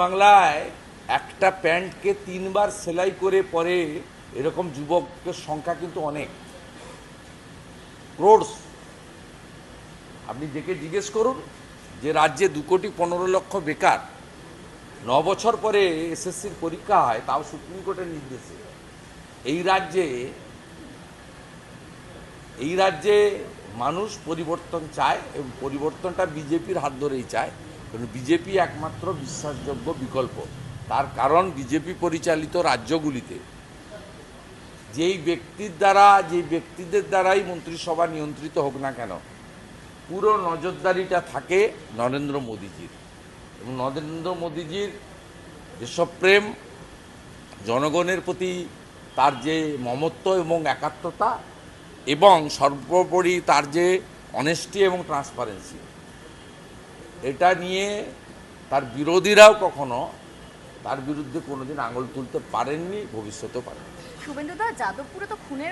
বাংলায় একটা প্যান্টকে তিনবার সেলাই করে পরে এরকম যুবকের সংখ্যা কিন্তু অনেক। ক্রোডস। আপনি দেখে জিজ্ঞেস করুন যে রাজ্যে দু কোটি পনেরো লক্ষ বেকার, ন বছর পরে এসএসসির পরীক্ষা হয়, তাও সুপ্রিম কোর্টের নির্দেশে। এই রাজ্যে এই রাজ্যে মানুষ পরিবর্তন চায় এবং পরিবর্তনটা বিজেপির হাত ধরেই চায়। বিজেপি একমাত্র বিশ্বাসযোগ্য বিকল্প। তার কারণ বিজেপি পরিচালিত রাজ্যগুলিতে। যেই ব্যক্তির দ্বারা, যেই ব্যক্তিদের দ্বারাই মন্ত্রিসভা নিয়ন্ত্রিত হোক না কেন, পুরো নজরদারিটা থাকে নরেন্দ্র মোদীজির। এবং নরেন্দ্র মোদীজির যেসব প্রেম, জনগণের প্রতি তার যে মমত্ব এবং একাত্মতা এবং সর্বোপরি তার যে অনেস্টি এবং ট্রান্সপারেন্সি এটা নিয়ে তার বিরোধীরাও কখনো তার বিরুদ্ধে কোনোদিন আঙুল তুলতে পারেননি, ভবিষ্যতেও পারেন শুভেন্দুদা, যাদবপুরে তো খুনের